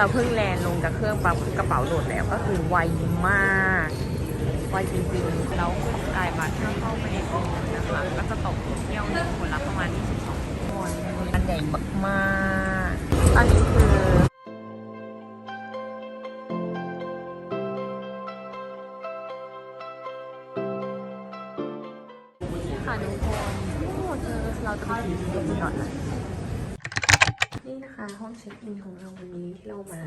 เราเพิ่งแลนลงจากเครื่องปั๊บกระเป๋าโหลดแล้วก็คือไวมากไวจริงๆแล้วของกายบัตรถ้าเข้าไปในกลุ่มนะคะก็จะตกเที่ยวหนึ่งคนละประมาณ 22คนอันใหญ่มากๆตอนนี้คือค่ะทุกคนโอ้เจอเราจะเข้าถึงที่รีสอร์ทแล้วนี่นะ คะห้องเช็คอินของเราวันนี้ที่เรามา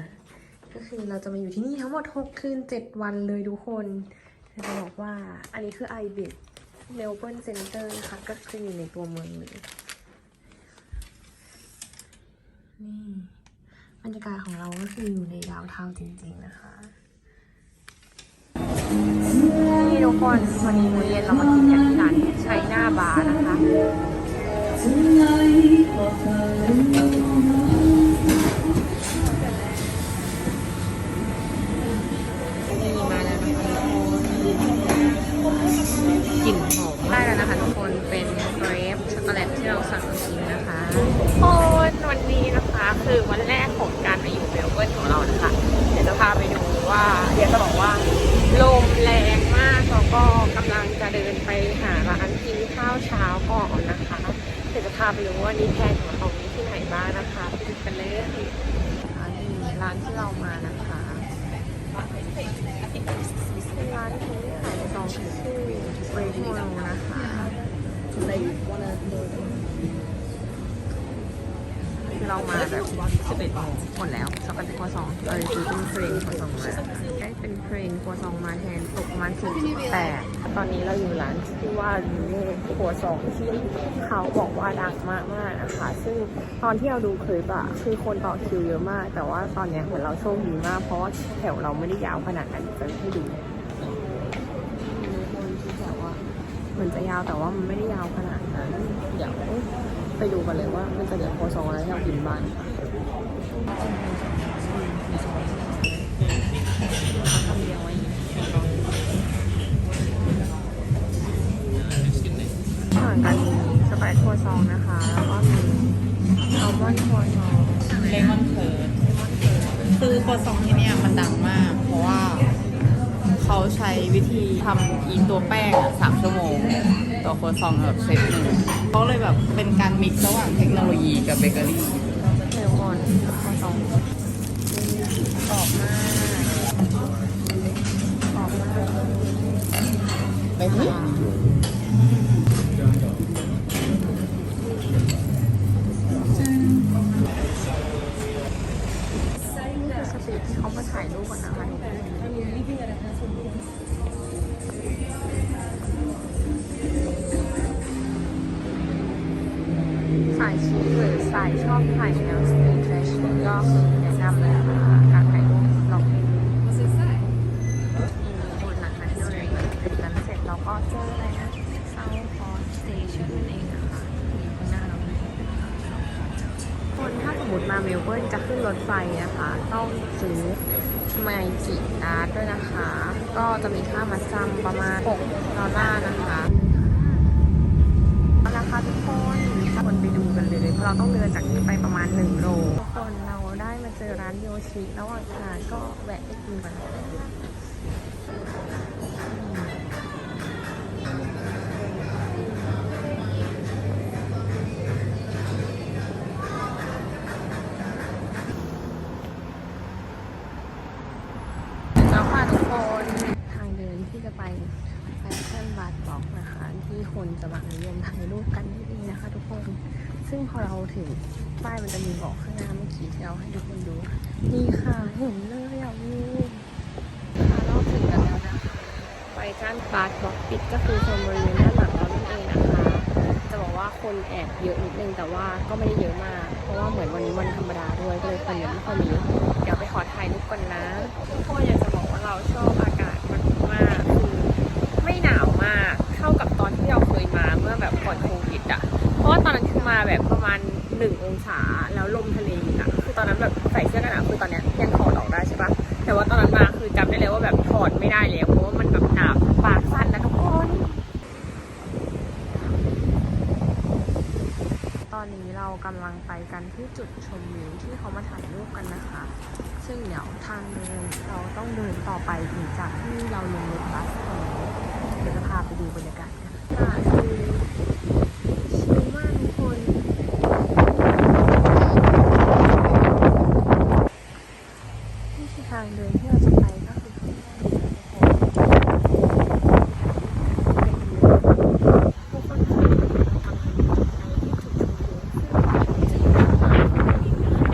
ก็คือเราจะมาอยู่ที่นี่ทั้งหมด 6 คืน 7 วันเลยทุกคนจะบอกว่าอันนี้คือ i b i t Melbourne Center นะคะ ก็คืออยู่ในตัวเมืองเลยนี่บรรยากาศของเราก็คืออยู่ในดาวเทาจริงๆนะคะ นี่ทุกคนวันนี้มื้อเย็นเรามากินกันที่ร้านไชน่าบาร์นะคะ กลิ่นหอมได้แล้วนะคะทุกคนเป็นเกรฟช็อกโกแลตที่เราสั่งมาชิมนะคะโคนวันนี้นะคะคือวันแรกของการมาอยู่เมลเบิร์นของเรานะคะ เดี๋ยวจะพาไปดูว่าเดี๋ยวจะบอกว่าลมแรงมากแล้วก็กำลังจะเดินไปหาร้านกินข้าวเช้าก่อนนะคะเดี๋ยวจะพาไปดูว่านี่แพนของเรามีที่ไหนบ้างนะคะไปดูกันเลยอันนี้ร้านที่เรามานะคะ เป็นร้านที่ขายซองชื่อเวทโมโนนะคะ คือเรามาแบบ11โมงหมดแล้วช็อกโกแลตครัวซองเราเลยซื้อเป็นเพลนครัวซองมาได้เป็นเพลนครัวซองมาแทนตกประมาณ4.8ตอนนี้เราอยู่ร้านที่ว่าลูเน่ครัวซองที่เขาบอกว่าดังมากมากนะคะซึ่งตอนที่เราดูคลิปอะคือคนต่อคิวเยอะมาก แต่ว่าตอนเนี้ยเหมือนเราโชคดีมาก เพราะว่าแถวเราไม่ได้ยาวขนาดนั้นจะให้ดูเหมือนจะยาวแต่ว่ามันไม่ได้ยาวขนาดนั้นเดี๋ยว ไปดูกันเลยว่ามันจะเหลือโคซองอะไรที่เรากินบ้างค่ะทำเรียงไว้อย่างนี้อาหารการกินสไปซ์โคซองนะคะ แล้วก็มีอัลมอนด์โคซองเลมอนเคิร์ดคือโคซองที่เนี่ยมันดังมาก เพราะว่าเขาใช้วิธีทำอีตัวแป้งอะสามชั่วโมง ตัวโคซองแบบเซตหนึ่ง เขาเลยแบบเป็นการมิกซ์ระหว่างเทคโนโลยีกับเบเกอรี่ มาเมลเบิร์นจะขึ้นรถไฟนะคะ ต้องซื้อไมจิการ์ดด้วยนะคะ ก็จะมีค่ามาซ้ำประมาณ 6 ดอลลาร์นะคะเอาละค่ะทุกคนคนไปดูกันเลยเพราะเราต้องเดินจากนี้ไปประมาณ 1 โลทุกคนเราได้มาเจอร้านโยชิระหว่างทางก็แวะไปกินกัน ไปแฟชั่นบาร์บอกนะคะ ที่คนจะมานิยมถ่ายรูปกันนี่เองนะคะ ทุกคนซึ่งพอเราถึงป้ายมันจะมีบอกข้างหน้าเมื่อกี้ที่เราให้ทุกคนดูนี่ค่ะเห็นเลยอะวิวค่ะเราถึงกันแล้วนะคะไปกั้นบาร์บอกปิดก็คือโซนบริเวณด้านหลังเรานั่นเองนะคะ จะบอกว่าคนแอบเยอะนิดนึงแต่ว่าก็ไม่ได้เยอะมาก เพราะว่าเหมือนวันนี้วันธรรมดาด้วยก็เลยคนยังไม่ค่อยมีเดี๋ยวไปขอถ่ายรูปก่อนนะทุกคนอยากจะบอกว่าเราชอบอากาศมากๆ หนาวมากเท่ากับตอนที่เราเคยมาเมื่อแบบก่อนโควิดอะ เพราะว่าตอนนั้นคือมาแบบประมาณหนึ่งองศาแล้วลมทะเลอะคือตอนนั้นแบบใส่เสื้อกันหนาวคือตอนเนี้ยยังถอดออกได้ใช่ปะแต่ว่าตอนนั้นมาคือจำได้เลยว่าแบบถอดไม่ได้แล้วเพราะว่ามันแบบหนาบปากสั่นนะทุกคนตอนนี้เรากำลังไปกันที่จุดชมวิวที่เขามาถ่ายรูปกันนะคะ ซึ่งเดี๋ยวทางเดินเราต้องเดินต่อไปถึงจากที่เราลงรถบัสตรงนี้เดี๋ยวจะพาไปดูบรรยากาศกันค่ะคือชิลมากทุกคน นี่คือทางเดินที่เราจะไปก็คือทุกคนค่ะเราทำกันอยู่ในที่จุดชมวิวซึ่งจะอยู่ประมาณนี้นะคะ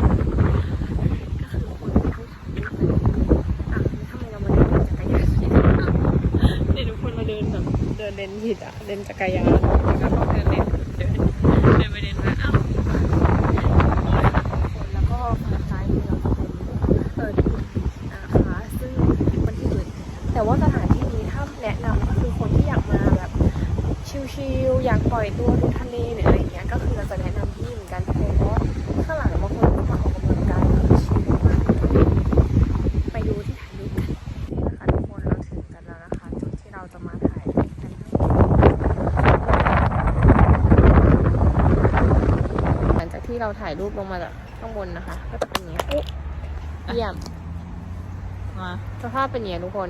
ก็คือคนที่ถ่ายรูปเลยอะแล้วทำไมเรามาเดินจักรยานผิดอะนี่ทุกคนมาเดินแบบเดินเลน ผิดอะเลนจักรยานแล้วก็เดินเลนเดินเดินไปเดินมาอ้าวแล้วก็ฝั่งซ้ายมือเราจะเป็นเออ นะคะซึ่งมันที่อื่นแต่ว่าสถานที่นี้ถ้าแนะนำก็คือคนที่อยากมาแบบชิลๆอยากปล่อยตัวดูทะเลหรืออะไรเงี้ยก็คือเราจะแนะนำที่นี่เหมือนกันเพราะว่าข้างหลังบางคนก็มาออกกำลังกายแล้วก็ชิลมากไปดูที่ถ่ายรูปกันนี่นะคะทุกคนเราถึงกันแล้วนะคะจุดที่เราจะมาถ่ายรูปกันหลังจากที่ เราถ่ายรูปลงมาจากข้างบนนะคะ ก็จะเป็นอย่างเงี้ยอุ๊ยเยี่ยมมาสภาพเป็นอย่างนี้ทุกคน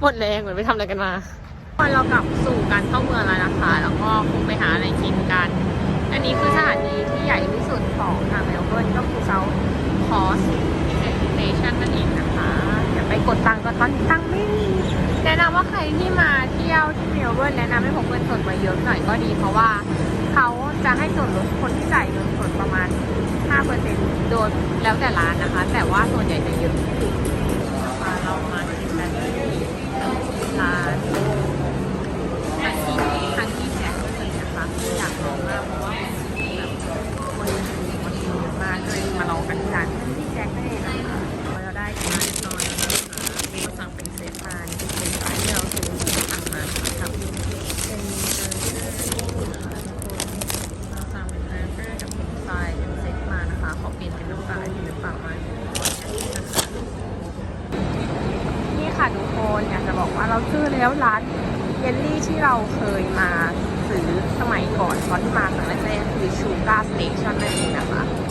หมดแรงเหมือนไปทำอะไรกันมาตอนเรากลับสู่การเข้าเมืองแล้วนะคะ แล้วก็คงไปหาอะไรกินกัน อันนี้คือสถานีที่ใหญ่ที่สุดของทางเมลเบิร์นก็คือเซาท์คอสเ a ชันนั่นเองนะคะเดี๋ยวไปกดตังค์ก็ตอนนี้ตังค์ไม่มีแนะนำว่าใครที่มาเที่ยวที่เมลเบิร์นแนะนำให้พกเงินสดมาเยอะหน่อยก็ดีเพราะว่าเขา จะให้ส่วนลดคนที่จ่ายเงินสดประมาณ5%โดยแล้วแต่ร้านนะคะ แต่ว่าส่วนใหญ่จะเยอะที่สุดเรามากินกันที่ร้านฮันกี้ฮันกี้แจ็คเลยนะคะคืออยากลองมากเพราะว่าแบบคนคนเยอะมากก็เลยมาลองกันที่ร้านฮันกี้แจ็คนั่นเองนะคะเราได้กันมาเรียบร้อยแล้วนะคะมีมาสั่งเป็นเซตมานี่เป็นร้านที่เราซื้อสั่งมาทำเป็นเบอร์เกอร์นะคะทุกคน เราสั่งเป็นเบอร์เกอร์กับเป็นไฟรายเป็นเซตมานะคะ ขอเปลี่ยนเป็นลูกค้าดีหรือเปล่ามานี่ค่ะทุกคนอยากจะบอกว่าเราซื้อแล้วร้านเยลลี่ที่เราเคยมาซื้อสมัย ก่อนตอนที่มาครั้งแรกๆคือชูการ์สเตชันนั่นเองนะคะค่ะ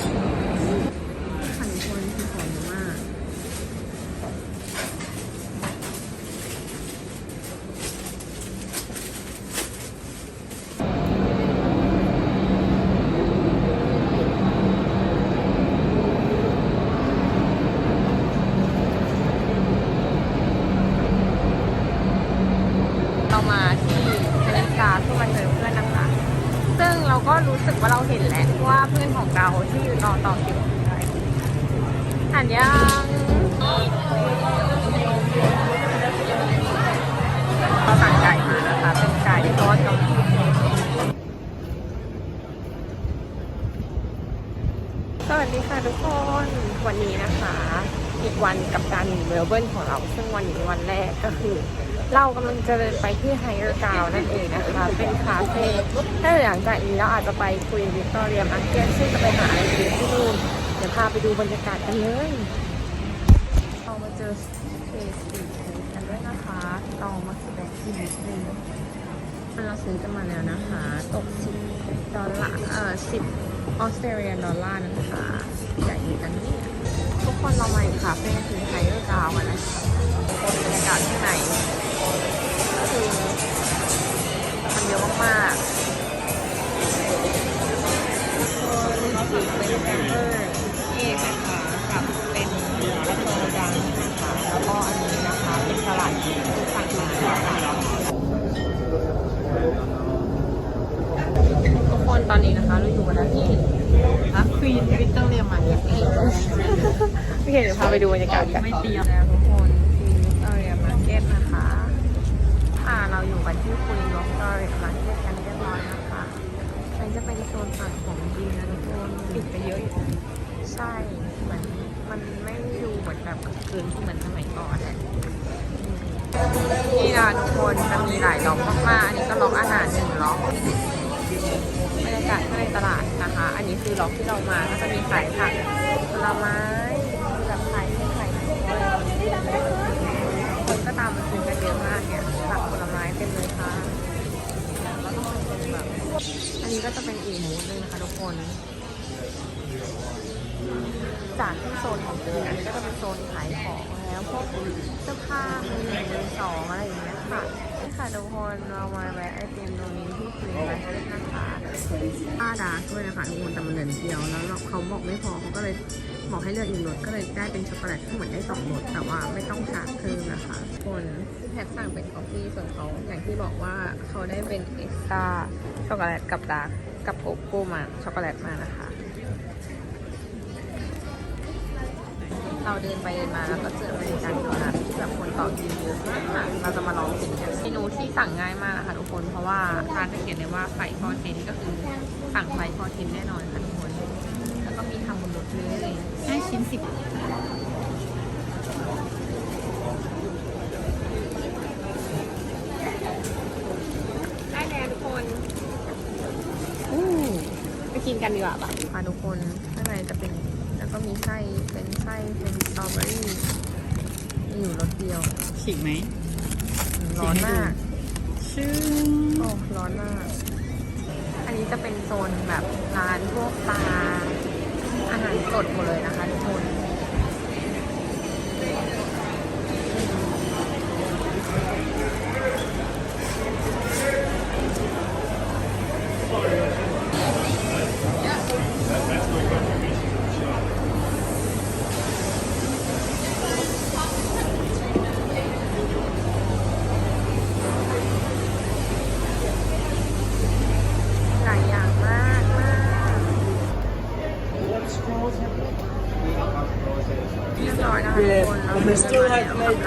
ทุกคนวันนี้นะคะ อีกวันกับการเมลเบิร์นของเรา ซึ่งวันนี้วันแรกก็คือ เรากำลังจะเดินไปที่ไฮเออร์กาวนั่นเองนะคะ เป็นคาเฟ่ถ้าหลังจากนี้เราอาจจะไปคุยวิกตอเรียมาร์เก็ตซึ่งจะไปหาอะไรกินที่นู่นเดี๋ยวพาไปดูบรรยากาศกันเลยเรามาเจอเตสตีกันด้วยนะคะลองมาสแบกที่นิดนึงเราซื้อกันมาแล้วนะคะ ตกสิบดอลลาร์เอ่อสิบ ออสเตรเลียนดอลลาร์นะคะใหญ่ดีกันเนี่ยทุกคนเรามาอยู่คาเฟ่คือไฮเออร์กาวันนะคะคนบรรยากาศข้างในก็คือมันเยอะมากๆนี่คือเป็นแบงเกอร์เอกนะคะกับเป็นรัตโตดังนะคะแล้วก็อันนี้นะคะเป็นสลัดที่สั่งมาค่ะทุกคน ตอนนี้นะคะ เราอยู่กันที่รับควีนวิกตอเรียมาเนี่ยพี่เคนเดี๋ยวพาไปดูบรรยากาศกันไม่เตรียมแล้วทุกคนที่วิกตอเรียมาร์เก็ตนะคะค่ะเราอยู่กันที่คุยวิกตอเรียมาร์เก็ตกันเรียบร้อยนะคะมันจะเป็นโซนฝั่งของกินนะทุกคนปิดไปเยอะอยู่ใช่เหมือนมันไม่ดูเหมือนแบบกลางคืนที่เหมือนสมัยก่อนแหละนี่นะทุกคนจะมีหลายล็อกมากๆอันนี้ก็ อกมาก็จะมีขายผักผลไม้แบบขายขายคนก็ตามมาซื้อกันเยอะมากเนี่ยผักผลไม้เต็มเลยค่ะอันนี้ก็จะเป็นอีกมูนึงนะคะทุกคน จากที่โซนของจีนอันนี้ก็จะเป็นโซนขาย พวกเสื้อผ้ามือหนึ่งมือสองอะไรอย่างเงี้ยค่ะนี่ค่ะทุกคนเรามาแวะไอติมตรงนี้ที่คลีนมาร์เก็ตนะคะป้าดาด้วยนะคะทุกคนแต่มันเหลือนิดเดียวแล้วเขาบอกไม่พอเขาก็เลยบอกให้เลือกอีกรสก็เลยได้เป็นช็อกโกแลตที่เหมือนได้สองรสแต่ว่าไม่ต้องชาร์จเพิ่มนะคะคนแพ็คสั่งเป็นกาแฟส่วนเขาอย่างที่บอกว่าเขาได้เป็นเอ็กซ์ตร้าช็อกโกแลตกับดาร์กกับโกโก้มาช็อกโกแลตมานะคะ เราเดินไปเดินมาแล้วก็เจออเมริกันโดนัทที่แบบคนต่อคิวเยอะมากค่ะเราจะมาลองกินกันเมนูที่สั่งง่ายมากนะคะทุกคนเพราะว่าร้านจะเขียนเลยว่าไฟพอเทนก็คือสั่งไฟพอเทนแน่นอนค่ะทุกคน แล้วก็มีทำบนรถเลยห้าชิ้นสิบได้แล้วทุกคนอู้ไปกินกันดีกว่าปะค่ะทุกคนข้างในจะเป็นแล้วก็มี ไส้เป็นไส้เป็นสตรอเบอรี่มีอยู่รสเดียว ฉีกไหมร้อนมากชื่อโอ้ร้อนมาก อันนี้จะเป็นโซนแบบร้านพวกปลาอาหารสดหมดเลยนะคะทุกคน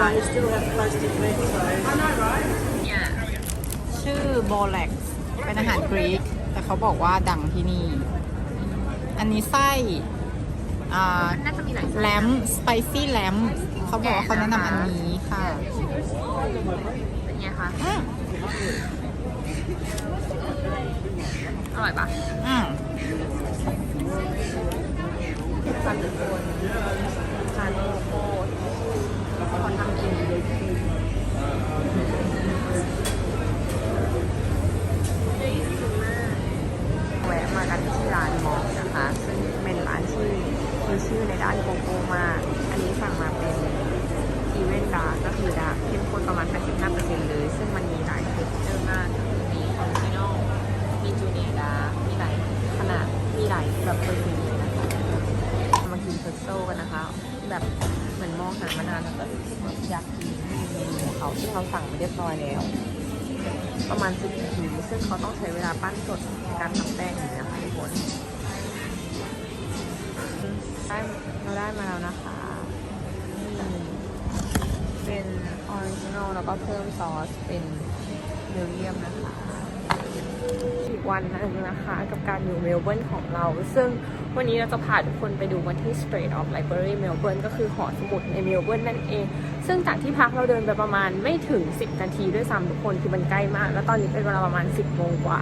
have made, they still have plastic meat, so เนี่ยชื่อโบเล็กเป็นอาหารกรีก แต่เขาบอกว่าดังที่นี่ อันนี้ไส้อ่าน่าจะมีหลายไส้นะแลมสไปซี่แลมเขาบอกว่าเขาแนะนำอันนี้ค่ะเป็นไงคะอืมอร่อยปะอืมทานทุกคนทานโลโก้เขาทำเองแวะมากันที่ร้านมอสนะคะ ซึ่งเป็นร้านที่มีชื่อในด้านโกโก้มาก อันนี้สั่งมาเป็นอีเวนต์ดาร์ก็คือดาร์เข้มข้นประมาณ 85%เลย ซึ่งมันมีหลายเทคเจอร์มาก มีออริจินอล มีจูเนียร์ดาร์มีหลายขนาด มีหลายแบบเปอร์เซ็นต์เลยนะคะ มากินเพรสโซกันนะคะ แบบเหมือนมองหามานานแล้วก็อยากกินเมนูของเขาที่เราสั่งมาเรียบร้อยแล้ว ประมาณ10นาทีซึ่งเขาต้องใช้เวลาปั้นสดในการทำแป้งอย่างนี้ยนะคะทุกคนได้เราได้มาแล้วนะคะนี่เป็นออริจินอลแล้วก็เพิ่มซอสเป็นเบลเยียมนะคะ วันหนึงนะคะ กับการอยู่เมลเบิร์นของเรา ซึ่งวันนี้เราจะพาทุกคนไปดูกันที่ Strait of Library Melbourne ก็คือหอสมุดในเมลเบิร์นนั่นเอง ซึ่งจากที่พักเราเดินไปประมาณไม่ถึง 10 นาทีด้วยซ้ำทุกคนคือมันใกล้มาก แล้วตอนนี้เป็นเวลาประมาณ 10โมงกว่า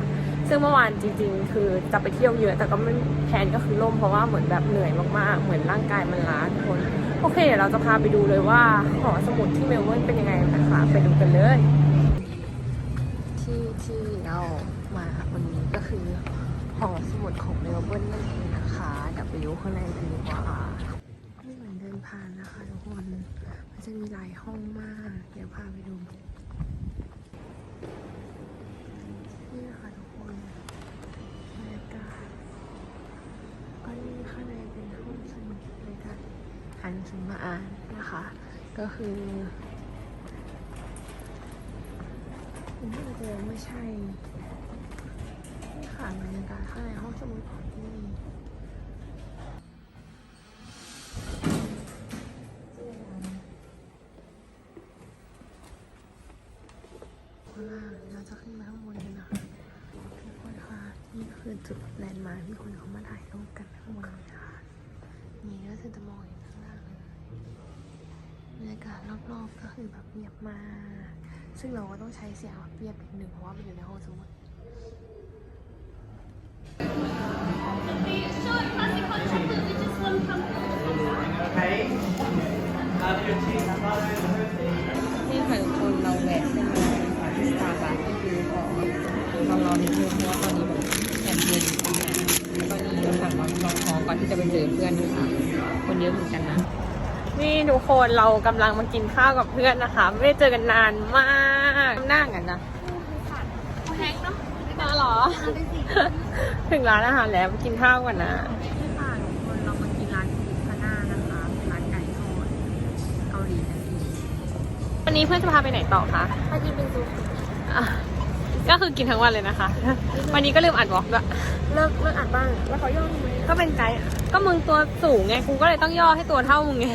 ซึ่งเมื่อวานจริง ๆ คือจะไปเที่ยวเยอะ แต่ก็ไม่แผนก็คือล่มเพราะว่าเหมือนแบบเหนื่อยมากๆ เหมือนร่างกายมันล้าทุกคน โอเคเดี๋ยวเราจะพาไปดูเลยว่าหอสมุดที่เมลเบิร์นเป็นยังไงนะคะ ไปดูกันเลย ที่ที่เรามาวันนี้ก็ คือหอสมุดของเมลเบิร์นนั่นเองนะคะดี๋ยวไปดูข้างในกันดีกว่าไม่เหมือนเดินผ่านนะคะทุกคนมันจะมีหลายห้องมาก เดี๋ยวพาไปดูนี่นะคะทุกคนบรรยากาศก็นี่ข้างในเป็นห้องสมุดในการหันสมาอ่านนะคะ ก็คือน่าจะไม่ใช่ นี่ค่ะบรรยากาศข้างในห้องสมุดของที่นี่ข้างล่างเราจะขึ้นมาข้างบนกันนะคะทุกคนค่ะนี่คือจุดแลนด์มาร์คที่คนเขามาถ่ายรูปกันข้างบนนะคะนี่ก็คือจะมองเห็นข้างล่างเลยบรรยากาศรอบๆก็คือแบบเงียบมาก ซึ่งเราก็ต้องใช้เสียงเปียบนิดหนึ่งเพราะว่ามันอยู่ในห้องสมุด กคนเรากำลังมากินข้าวกับเพื่อนนะคะ ไม่ได้เจอกันนานมากหน้ากันนะแพงเนาะมาหรอ ถึงร้านอาหารแล้วไปกินข้าวกันนะค่ะทุกคนเรามากินร้านพิซซ่านะคะร้านไก่ทอดเกาหลีนั่นเองวันนี้เพื่อนจะพาไปไหนต่อคะมากินเป็นซุปอะก็คือกินทั้งวันเลยนะคะ วันนี้ก็ลืมอัดวอล์กด้วยเลิกเลิกอัดบ้าง แล้วเขาย่อทำไมก็เป็นไกด์ก็มึงตัวสูงไง กูก็เลยต้องย่อให้ตัวเท่ามึงไง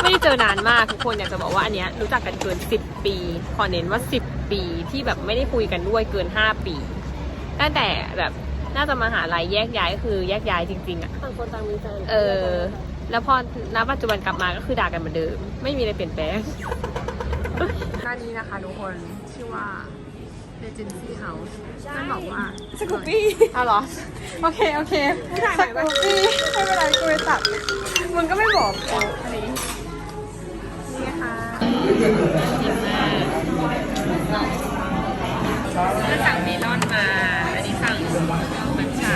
ไม่ได้เจอนานมากทุกคนอยากจะบอกว่าอันเนี้ยรู้จักกันเกิน 10 ปีขอเน้นว่า 10 ปีที่แบบไม่ได้คุยกันด้วยเกิน 5 ปีตั้งแต่แบบน่าจะมาหาลัยแยกย้ายก็คือแยกย้ายจริงๆอะต่างคนต่างมีแฟนเออ แล้วพอณปัจจุบันกลับมาก็คือด่ากันเหมือนเดิม ไม่มีอะไรเปลี่ยนแปลงร้านนี้นะคะทุกคนชื่อว่า Regency House นั่นบอกว่าสกูปี้เอาเหรอ โอเค โอเคสกูปี้ไม่เป็นไรกูไปตัดมึงก็ไม่บอกกูอันนี้นี่ค่ะก็สั่งเมลอนมา อันนี้สั่งมัทฉะ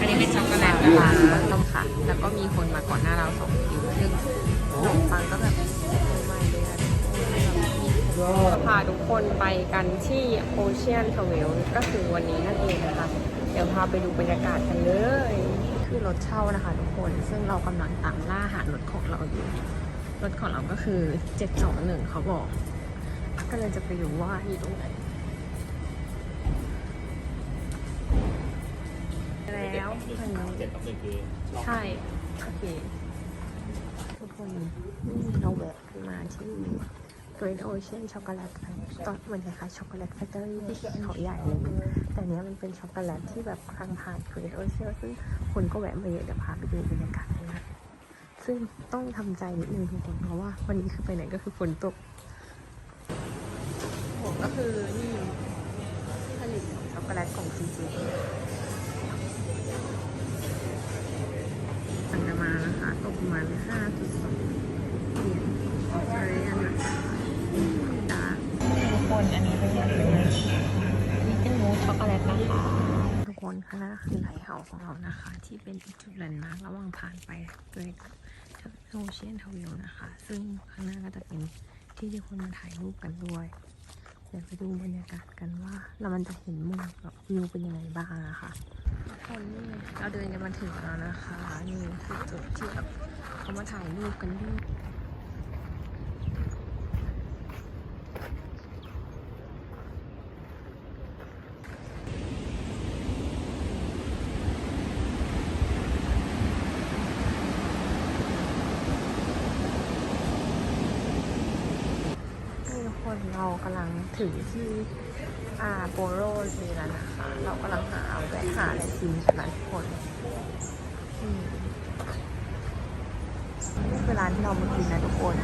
อันนี้เป็นช็อกโกแลตนะคะต้องค่ะ แล้วก็มีคนมาก่อนหน้าเราสองคิวซึ่งขนมปังก็แบบ พาทุกคนไปกันที่ Ocean Travel ก็คือวันนี้นั่นเองนะคะ เดี๋ยวพาไปดูบรรยากาศกันเลย คือรถเช่านะคะทุกคน ซึ่งเรากำลังตามล่าหารถของเราอยู่ รถของเราก็คือ 721 เขาบอก ก็เลยจะไปดูว่าอยู่ตรงไหน แล้วใช่ โอเคทุกคนเราแวะมาที่ Great Ocean Chocolate ตอนมันคล้ายๆช็อกโกแลตแฟคทอรี่ที่เขาใหญ่เลยแต่เนี้ยมันเป็นช็อกโกแลตที่แบบทางผ่าน Great Ocean ซึ่งคนก็แวะมาเยอะเดี๋ยวพาไปดูบรรยากาศกันนะซึ่งต้องทำใจนิดนึงทุกคนเพราะว่าวันนี้คือไปไหนก็คือฝนตกผมก็คือนี่ที่ผลิตช็อกโกแลตของจริงๆสั่งกันมานะคะตกประมาณ5.2เหรียญออสเตรเลียนนะคะดาทุกค นอันนี้เป็นอะไรอันนี้เป็นมูสช็อกโกแลตนะคะทุกคนข้างหน้าคือไหลเหาของเรานะคะ ที่เป็นจุดแลนด์มาร์กระหว่างผ่านไปเลยโอเชียนทวิลนะคะ ซึ่งข้างหน้าก็จะเป็นที่ที่คนมาถ่ายรูปกันด้วยเดี๋ยวไปดูบรรยากาศกันว่าแล้วมันจะเห็นมุมแบบวิวเป็นยังไงบ้างนะคะทุกคนนี่เราเดินกันมาถึงแล้วนะคะ นี่คือจุดที่แบบเขามาถ่ายรูปกันด้วย นี่ทุก คนเรากำลังถึงที่อาโปโรซีแล้วนะคะ เรากำลังหาแวะหาอะไรกินกันนะทุกคนนี่คือร้านที่เรามากินนะทุกคน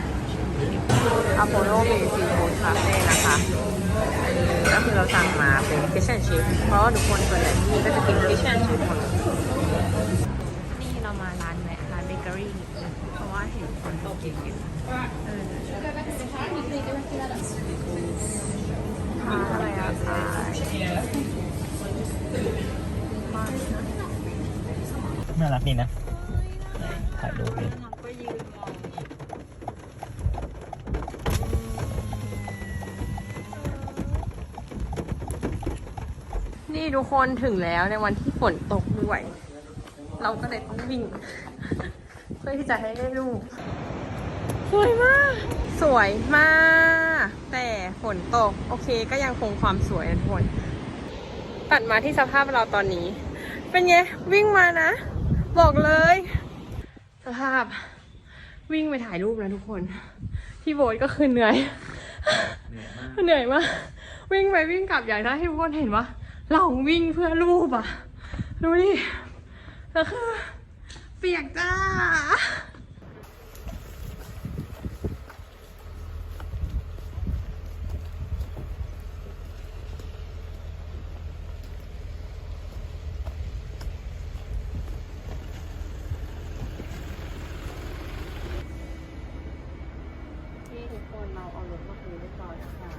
อาโปโรเบซีโฟคาเฟ่นะคะอันนี้ก็คือเราสั่งมาเป็น fish and chip เพราะทุกคนส่วนใหญ่ที่นี่ก็จะกิน fish and chip หมดเลยนี่เรามาร้านแวะร้านเบเกอรี่เพราะว่าเห็นคนตกเย็น อะไรอะคะน่ารักดีนะ ถ่ายรูปดินี่ทุกคนถึงแล้วในวันที่ฝนตกด้วย เราก็เลยต้องวิ่ง เพื่อที่จะให้ได้รูป สวยมาก สวยมาก แต่ฝนตก โอเคก็ยังคงความสวยนะทุกคน ตัดมาที่สภาพเราตอนนี้ เป็นไง วิ่งมานะ บอกเลย สภาพ วิ่งไปถ่ายรูปนะทุกคน พี่โบยก็คือเหนื่อย เหนื่อยมาก วิ่งไปวิ่งกลับอยากได้ให้ทุกคนเห็นว่า เราวิ่งเพื่อรูปอะดูดิแล้วคือเปียกจ้าที่ทุกคนเราเอารถมาคืนเรียบร้อยแล้วค่ะ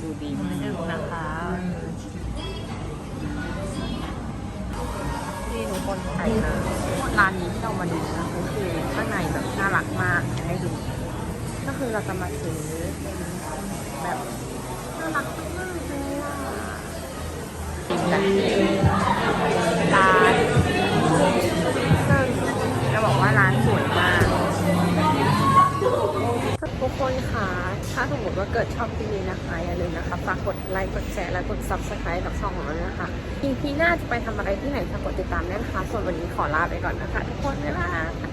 ดีนิดนึงนะคะที่ทุกคนไทยนะร้านนี้ที่เรามาดูนะก็คือข้างในแบบน่ารักมากให้ดู ก็คือเราจะมาซื้อเป็นแบบน่ารักมากเลยอะกินกันร้านซึ่งจะบอกว่าร้านสวยมากทุกคนค่ะ ถ้าสมมติว่าเกิดชอบคลิปนี้นะคะอย่าลืมนะคะฝากกดไลค์ กดแชร์ และกด subscribe กับช่องของเราด้วยนะคะอีพีหน้าจะไปทำอะไรที่ไหนฝากกดติดตามด้วยนะคะ ส่วนวันนี้ขอลาไปก่อนนะคะ ทุกคนบ๊ายบาย